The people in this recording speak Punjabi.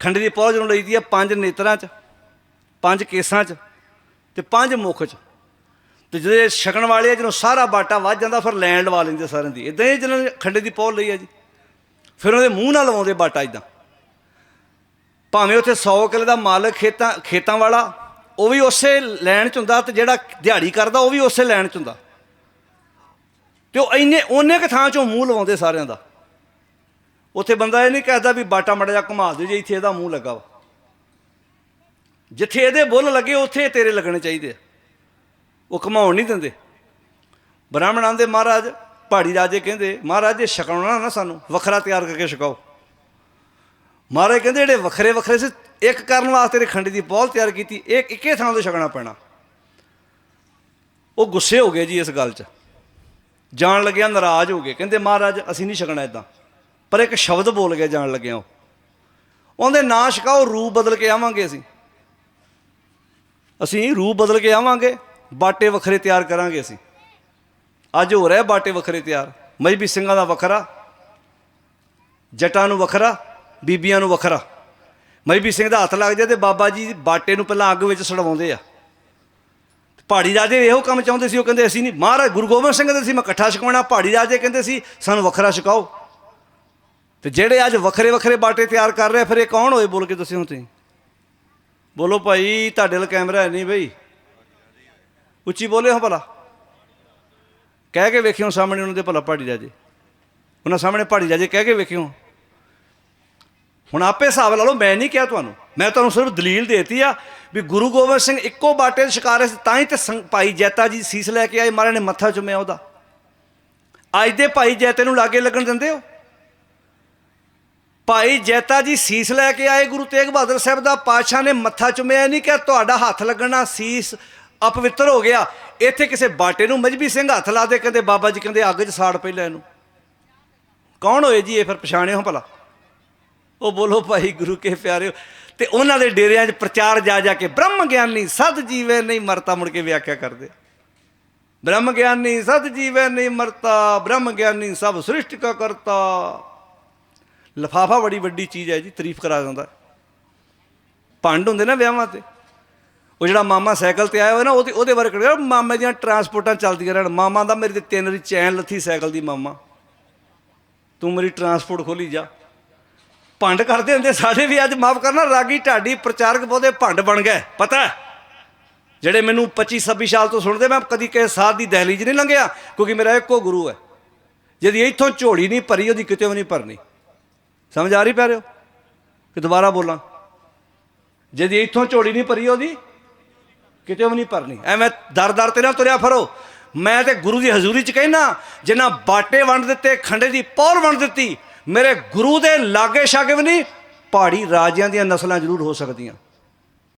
ਖੰਡੇ ਦੀ ਪੌਜ ਨੂੰ ਲਈਦੀ ਆ ਪੰਜ ਨੇਤਰਾਂ 'ਚ, ਪੰਜ ਕੇਸਾਂ 'ਚ ਤੇ ਪੰਜ ਮੁੱਖ 'ਚ। ਤੇ ਜਿਹੜੇ ਛਕਣ ਵਾਲੇ ਆ ਜਿਹਨੂੰ ਸਾਰਾ ਬਾਟਾ ਵੱਜ ਜਾਂਦਾ, ਫਿਰ ਲੈਣ ਲਵਾ ਲੈਂਦੇ ਸਾਰਿਆਂ ਦੀ। ਇਦਾਂ ਹੀ ਜਿਹਨਾਂ ਨੇ ਖੰਡੇ ਦੀ ਪੌਜ ਲਈ ਆ ਜੀ। ਫਿਰ ਉਹਦੇ ਮੂੰਹ ਨਾਲ ਲਵਾਉਂਦੇ ਬਾਟਾ ਇਦਾਂ ਭਾਵੇਂ ਉੱਥੇ 100 ਕਿੱਲੇ ਦਾ ਮਾਲਕ ਖੇਤਾਂ ਖੇਤਾਂ ਵਾਲਾ, ਉਹ ਵੀ ਉਸੇ ਲੈਣ ਚ ਹੁੰਦਾ ਤੇ ਜਿਹੜਾ ਦਿਹਾੜੀ ਕਰਦਾ, ਉਹ ਵੀ ਉਸੇ ਲੈਣ ਚ ਹੁੰਦਾ। ਤੇ ਉਹ ਇੰਨੇ, ਉਹਨੇ ਕ ਥਾਂ ਚੋਂ ਮੂੰਹ ਲਵਾਉਂਦੇ ਸਾਰਿਆਂ ਦਾ। ਉੱਥੇ ਬੰਦਾ ਇਹ ਨਹੀਂ ਕਹਦਾ ਵੀ ਬਾਟਾ ਮੜਾ ਜਾ ਘੁਮਾ ਦਿਓ ਜੇ ਇੱਥੇ ਇਹਦਾ ਮੂੰਹ ਲੱਗਾ ਵਾ। ਜਿੱਥੇ ਇਹਦੇ ਬੁੱਲ ਲੱਗੇ, ਉੱਥੇ ਤੇਰੇ ਲੱਗਣੇ ਚਾਹੀਦੇ ਆ। ਉਹ ਘਮਾਉਣ ਨਹੀਂ ਦਿੰਦੇ। ਬ੍ਰਾਹਮਣਾਂ ਦੇ ਮਹਾਰਾਜ, ਪਹਾੜੀ ਰਾਜੇ ਕਹਿੰਦੇ, ਮਹਾਰਾਜ, ਜੇ ਛਕਾਉਣਾ ਨਾ ਸਾਨੂੰ, ਵੱਖਰਾ ਤਿਆਰ ਕਰਕੇ ਛਕਾਓ। ਮਹਾਰਾਜ ਕਹਿੰਦੇ, ਜਿਹੜੇ ਵੱਖਰੇ ਵੱਖਰੇ ਸੀ, ਇੱਕ ਕਰਨ ਵਾਸਤੇ ਨੇ ਖੰਡੀ ਦੀ ਪੌਲ ਤਿਆਰ ਕੀਤੀ ਇੱਕ ਇੱਕੇ ਥਾਂ 'ਤੇ ਛਕਣਾ ਪੈਣਾ। ਉਹ ਗੁੱਸੇ ਹੋ ਗਏ ਜੀ ਇਸ ਗੱਲ 'ਚ। ਜਾਣ ਲੱਗਿਆ ਨਾਰਾਜ਼ ਹੋ ਗਏ। ਕਹਿੰਦੇ, ਮਹਾਰਾਜ, ਅਸੀਂ ਨਹੀਂ ਛਕਣਾ ਇਦਾਂ ਪਰ ਇੱਕ ਸ਼ਬਦ ਬੋਲ ਕੇ ਜਾਣ ਲੱਗਿਆ ਉਹ ਉਹਦੇ ਨਾਂ ਛਕਾਓ ਰੂਪ ਬਦਲ ਕੇ ਆਵਾਂਗੇ ਅਸੀਂ। ਅਸੀਂ ਰੂਪ ਬਦਲ ਕੇ ਆਵਾਂਗੇ, ਬਾਟੇ ਵੱਖਰੇ ਤਿਆਰ ਕਰਾਂਗੇ ਅਸੀਂ। ਅੱਜ ਹੋ ਰਿਹਾ ਬਾਟੇ ਵੱਖਰੇ ਤਿਆਰ। ਮਜਬੀ ਸਿੰਘਾਂ ਦਾ ਵੱਖਰਾ, ਜਟਾਂ ਨੂੰ ਵੱਖਰਾ, ਬੀਬੀਆਂ ਨੂੰ ਵੱਖਰਾ। ਮਜਬੀ ਸਿੰਘ ਦਾ ਹੱਥ ਲੱਗ ਜਾਏ ਤੇ ਬਾਬਾ ਜੀ ਬਾਟੇ ਨੂੰ ਪਹਿਲਾਂ ਅੱਗ ਵਿੱਚ ਸੜਵਾਉਂਦੇ ਆ। ਪਹਾੜੀ ਰਾਜੇ ਇਹੋ ਕੰਮ ਚਾਹੁੰਦੇ ਸੀ, ਉਹ ਕਹਿੰਦੇ ਅਸੀਂ ਨਹੀਂ। ਮਹਾਰਾਜ ਗੁਰੂ ਗੋਬਿੰਦ ਸਿੰਘ ਕਹਿੰਦੇ ਸੀ, ਮੈਂ ਇਕੱਠਾ ਛਕਾਉਣਾ। ਪਹਾੜੀ ਰਾਜੇ ਕਹਿੰਦੇ ਸੀ, ਸਾਨੂੰ ਵੱਖਰਾ ਛਕਾਓ। ਤੇ ਜਿਹੜੇ ਅੱਜ ਵੱਖਰੇ ਵੱਖਰੇ ਬਾਟੇ ਤਿਆਰ ਕਰ ਰਹੇ ਆ, ਫਿਰ ਇਹ ਕੌਣ ਹੋਏ? ਬੋਲ ਕੇ ਦੱਸਿਓ ਤੁਸੀਂ। ਬੋਲੋ ਭਾਈ ਤੁਹਾਡੇ ਨਾਲ ਕੈਮਰਾ ਹੈ ਨਹੀਂ ਬਈ। ਉੱਚੀ ਬੋਲੇ ਹੋ ਭਲਾ। ਕਹਿ ਕੇ ਵੇਖਿਓ ਸਾਹਮਣੇ ਉਹਨਾਂ ਦੇ ਭਲਾ ਪਹਾੜੀ ਰਾਜੇ। ਉਹਨਾਂ ਸਾਹਮਣੇ ਪਹਾੜੀ ਰਾਜੇ ਕਹਿ ਕੇ ਵੇਖਿਓ। ਹੁਣ ਆਪੇ ਹਿਸਾਬ ਲਾ ਲਓ ਮੈਂ ਨਹੀਂ ਕਿਹਾ ਤੁਹਾਨੂੰ। ਮੈਂ ਤੁਹਾਨੂੰ ਸਿਰਫ ਦਲੀਲ ਦੇਤੀ ਆ ਵੀ ਗੁਰੂ ਗੋਬਿੰਦ ਸਿੰਘ ਇੱਕੋ ਬਾਟੇ ਦੇ ਸ਼ਿਕਾਰੇ ਸੀ ਤਾਂ ਹੀ ਤੇ ਸੰਗ- ਭਾਈ ਜੈਤਾ ਜੀ ਸੀਸ ਲੈ ਕੇ ਆਏ ਮਹਾਰਾਜ ਨੇ ਮੱਥਾ ਚੁੰਮਿਆ ਉਹਦਾ। ਅੱਜ ਦੇ ਭਾਈ ਜੈਤੇ ਨੂੰ ਲਾਗੇ ਲੱਗਣ ਦਿੰਦੇ ਹੋ? ਭਾਈ ਜੈਤਾ ਜੀ ਸੀਸ ਲੈ ਕੇ ਆਏ ਗੁਰੂ ਤੇਗ ਬਹਾਦਰ ਸਾਹਿਬ ਦਾ, ਪਾਤਸ਼ਾਹ ਨੇ ਮੱਥਾ ਚੁੰਮਿਆ ਨਹੀਂ ਕਿ ਤੁਹਾਡਾ ਹੱਥ ਲੱਗਣਾ ਸੀਸ ਅਪਵਿੱਤਰ ਹੋ ਗਿਆ। ਇੱਥੇ ਕਿਸੇ ਬਾਟੇ ਨੂੰ ਮਜਬੀ ਸਿੰਘ ਹੱਥ ਲਾ ਦੇ, ਕਹਿੰਦੇ ਬਾਬਾ ਜੀ ਕਹਿੰਦੇ ਅੱਗ 'ਚ ਸਾੜ ਪਹਿਲਾਂ ਇਹਨੂੰ। ਕੌਣ ਹੋਏ ਜੀ ਇਹ ਫਿਰ ਪਛਾਣਿਓ ਭਲਾ? ਉਹ ਬੋਲੋ ਭਾਈ ਗੁਰੂ ਕੇ ਪਿਆਰਿਓ। ਤੇ ਉਹਨਾਂ ਦੇ ਡੇਰਿਆਂ 'ਚ ਪ੍ਰਚਾਰ ਜਾ ਜਾ ਕੇ ਬ੍ਰਹਮ ਗਿਆਨੀ ਸਦ ਜੀਵੇ ਨਹੀਂ ਮਰਤਾ, ਮੁੜ ਕੇ ਵਿਆਖਿਆ ਕਰਦੇ। ਬ੍ਰਹਮ ਗਿਆਨੀ ਸਦ ਜੀਵੇ ਨਹੀਂ ਮਰਤਾ, ਬ੍ਰਹਮ ਗਿਆਨੀ ਸਭ ਸ੍ਰਿਸ਼ਟ ਕਾ ਕਰਤਾ। ਲਫਾਫਾ ਬੜੀ ਵੱਡੀ ਚੀਜ਼ ਹੈ ਜੀ, ਤਾਰੀਫ ਕਰਾ ਦਿੰਦਾ। ਭੰਡ ਹੁੰਦੇ ਨਾ ਵਿਆਹਾਂ ਤੇ। ਉਹ ਜਿਹੜਾ ਮਾਮਾ ਸਾਈਕਲ ਤੇ ਆਇਆ ਹੋਇਆ ਨਾ, ਉਹਦੇ ਉਹਦੇ ਬਾਰੇ ਕਿਹਾ ਮਾਮੇ ਦੀਆਂ ਟਰਾਂਸਪੋਰਟਾਂ ਚੱਲਦੀਆਂ ਰਹਿਣ। ਮਾਮਾ ਦਾ ਮੇਰੇ ਤੇ ਤਿੰਨ ਦੀ ਚੈਨ ਲੱਥੀ ਸਾਈਕਲ ਦੀ ਮਾਮਾ। ਤੂੰ ਮੇਰੀ ਟਰਾਂਸਪੋਰਟ ਖੋਲੀ ਜਾ। ਭੰਡ ਕਰਦੇ ਹੁੰਦੇ, ਸਾਡੇ ਵੀ ਅੱਜ ਮਾਫ ਕਰਨਾ, ਰਾਗੀ ਢਾਡੀ ਪ੍ਰਚਾਰਕ ਬਹੁਤੇ ਭੰਡ ਬਣ ਗਏ। ਪਤਾ ਜਿਹੜੇ ਮੈਨੂੰ 25 26 ਸਾਲ ਤੋਂ ਸੁਣਦੇ, ਮੈਂ ਕਦੀ ਕਿਸੇ ਸਾਧ ਦੀ ਦਹਲੀਜ਼ ਨਹੀਂ ਲੰਘਿਆ, ਕਿਉਂਕਿ ਮੇਰਾ ਇੱਕੋ ਗੁਰੂ ਹੈ। ਜਦੀ ਇੱਥੋਂ ਝੋਲੀ ਨਹੀਂ ਭਰੀ, ਉਹਦੀ ਕਿਤੇ ਵੀ ਨਹੀਂ ਭਰਨੀ। ਸਮਝ ਆ ਰਹੀ ਪੈ ਰਿਓ ਕਿ ਦੁਬਾਰਾ ਬੋਲਾਂ। ਜਦੀ ਇੱਥੋਂ ਝੋਲੀ ਨਹੀਂ ਭਰੀ ਉਹਦੀ, ਕਿਤੇ ਵੀ ਨਹੀਂ ਭਰਨੀ। ਐਵੇਂ ਦਰ ਦਰ ਤੇ ਨਾ ਤੁਰਿਆ ਫਰੋ। ਮੈਂ ਤੇ ਗੁਰੂ ਦੀ ਹਜ਼ੂਰੀ ਚ ਕਹਿਣਾ ਜਿਨ੍ਹਾਂ ਬਾਟੇ ਵੰਡ ਦਿੱਤੇ, ਖੰਡੇ ਦੀ ਪੌਲ ਵੰਡ ਦਿੱਤੀ, ਮੇਰੇ ਗੁਰੂ ਦੇ ਲਾਗੇ ਛਾਗੇ ਵੀ ਨਹੀਂ, ਪਹਾੜੀ ਰਾਜਿਆਂ ਦੀਆਂ ਨਸਲਾਂ ਜ਼ਰੂਰ ਹੋ ਸਕਦੀਆਂ।